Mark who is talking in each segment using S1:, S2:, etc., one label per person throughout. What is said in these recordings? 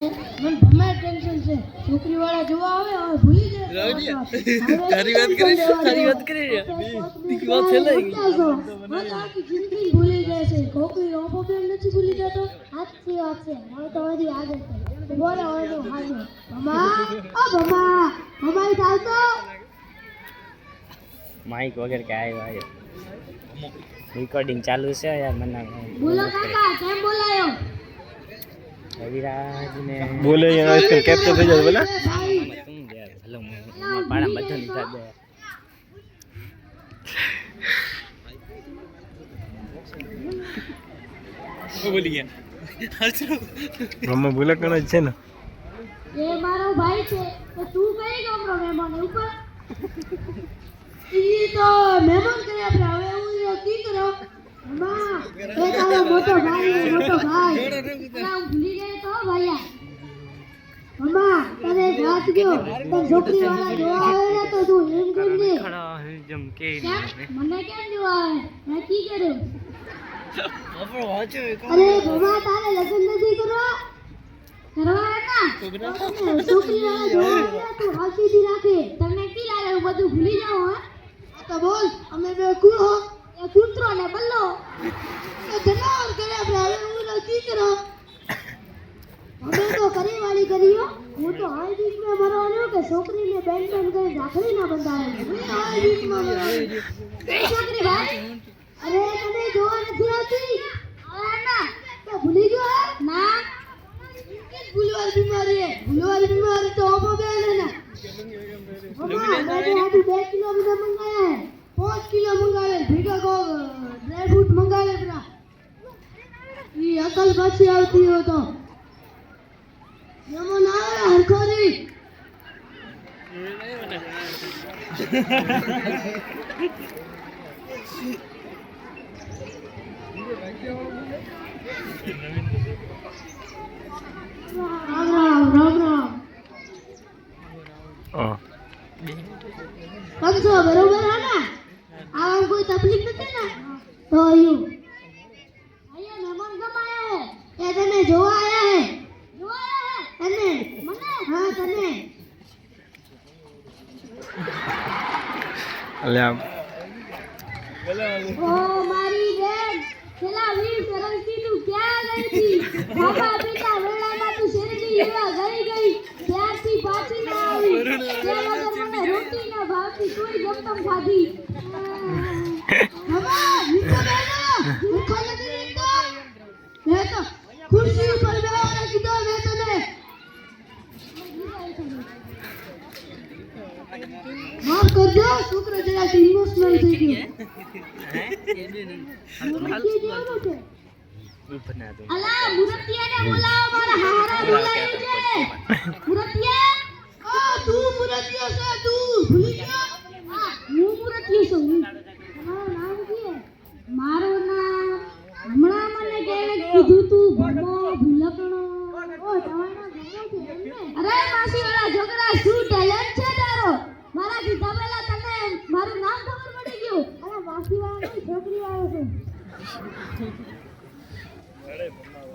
S1: મને ભમાય ટેન્શન છે. છોકરી વાળા જોવા આવે હવે ભૂલી જાય.
S2: તારી વાત કરી છે, તારી વાત કરી છે. વાત ફેલાઈ ગઈ.
S1: આખી જિંદગી ભૂલી જાય છે. છોકરી રોપો બેન નથી ભૂલી જતો. સાચી વાત છે. હવે તો હજી આગળ છે બોલો હવે તો ભમા ઓ ભમા ભમાઈ ચાલતો?
S3: માઇક વગર કે આવ્યો આવ્યો. રેકોર્ડિંગ ચાલુ છે યાર મને
S1: બોલો કાકા કેમ બોલાયો?
S2: બોલે એના સ્ક્રીન કેપ્ચર થઈ જશે બોલા.
S1: એ ભાઈ
S3: યાર હલો પાડા બધા લીધા દે
S2: બોલી ગયા? મમ્મા કણ જ છે ને.
S1: એ મારો ભાઈ છે તો તું કઈ ગામનો મહેમાન ઉપર? ઈ તો મહેમાન કરે આપણે હવે હું કી કરો હું તને છોકરી વાળા જોવા આવે ને તો તું એમ કરજે
S3: ખડા જમ કે
S1: મને કેમ જોવા આવે મેં કર્યું અરે બાબા તારે લગ્ન નથી કરવા કરવા હતા છોકરી વાળા જોવા આવ્યા તું હાસીથી રાખે. તમને કી લાગે? હું બધું ભૂલી જાઓ હા. તો બોલ, અમે બે કૂવો એ કૂતરો ને બલ્લો. એ જનાવર કરે આપણે હું નો કરો અમે તો કરી વાળી કરીયો હું તો બીકમાં મરવાનો કે છોકરીને બેન બેન કરી રાખડી ના બંધાવે. છોકરી ભાઈ અરે તને જોવા નથી આવતી હવે ના તો ભૂલી ગયો હે? ના ભૂલવાની બીમારી હે ભૂલવાની બીમારી તો ઓમો બેન હે ને મમ્મા મેં આજે બે કિલો બધા મંગાયા હે પાંચ કિલો મંગાવે ભેગા કો ડ્રાય ફ્રૂટ મંગાવે પેલા. ઈ અકલ પાછી આવતી હોય તો. નમો ના હરખોરી. રામ રામ રામ રામ.
S2: હા
S1: કેમ છો બરોબર હે ને આવા કોઈ તકલીફ નથી ને તો આયુ અહીંયા મહેમાન ગમાયા હે. એ તને જોવા આયા હે. જોવા આયા હે તને મને હા તમે.
S2: અલ્યા
S1: ઓ મારી બેન છેલ્લા વીસ વર્ષથી તું ક્યાં ગઈ હતી? બાપા પિતા વેળામાં તું શેરડી લેવા ગઈ ગઈ. ત્યારથી પાછી ના આવી. તે વગર મને રોટી ના ભાવતી તોય જમતમ ખાધી હવે નીચે બેસો ભૂખો નથી નીકળતો મેં તો ખુરશી ઉપર બેસવાનો કીધો મેં તને માફ કરજો છોકરો જરાક ઇમોશનલ થઈ ગયો. છે. અલા મુરતિયાને બોલાવો મારા હારા બોલાવી છે. મુરતિયા ઓ તું મુરતિયો છે તું ભૂલી ગયો? હા હું મુરતિયો છું હું. તમારું નામ શું મારું નામ હમણાં મને કેણે કીધું તું ભમો ભૂલકણો. ઓ તમારું નામ છે અરે માસી વાળા છોકરા શું ટેલેન્ટ છે તારો મારાથી તબેલા તને મારું નામ ખબર પડી ગયું અરે માસી વાળા નહીં, છોકરી વાળો છું પૂછો તું પૂછો ઓલા ઓલા કોને પૂછો કઈ પૂછ
S3: એ ના પાડતો
S1: કેટલા ભણેલા છો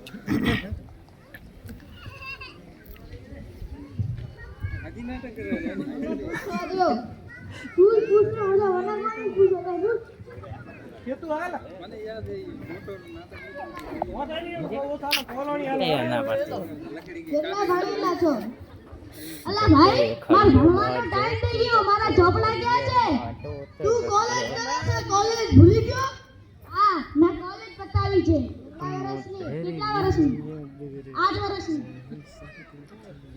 S1: અલા ભાઈ માર ભણવાનો ટાઈમ થઈ ગયો મારા ચોપડા ક્યાં છે તું કોલેજ કરે છે કોલેજ ભૂલી ગયો હા મેં કોલેજ પતાવી છે કેટલા વર્ષની કેટલા વર્ષની આઠ વર્ષની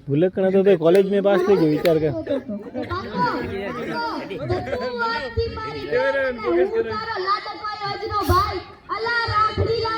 S2: ભૂલકણા તો કોલેજ મેં પાસ થઈ ગયો વિચાર કર.
S1: ભાઈ.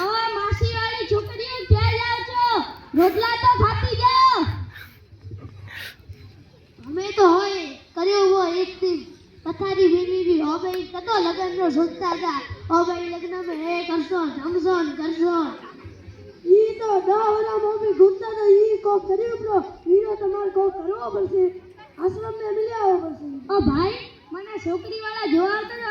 S1: આ માસી વાળી છોકરીઓ છો. રોટલા તો ખાતી જાઓ ભેગી બી ભાઈ કતો લગન નો સોચતા હતા હો ભાઈ લગ્નમાં એ કરશો જમશો ને કરશો. ઈ તો દા વરા મમ્મી ઘૂમતા તો ઈ કો કર્યો બ્રો તો તમારે કો કરવો પડશે? આશ્રમ મે મિલી આવવો પડશે. ઓ ભાઈ મને છોકરી વાળા જોવા આવતા તો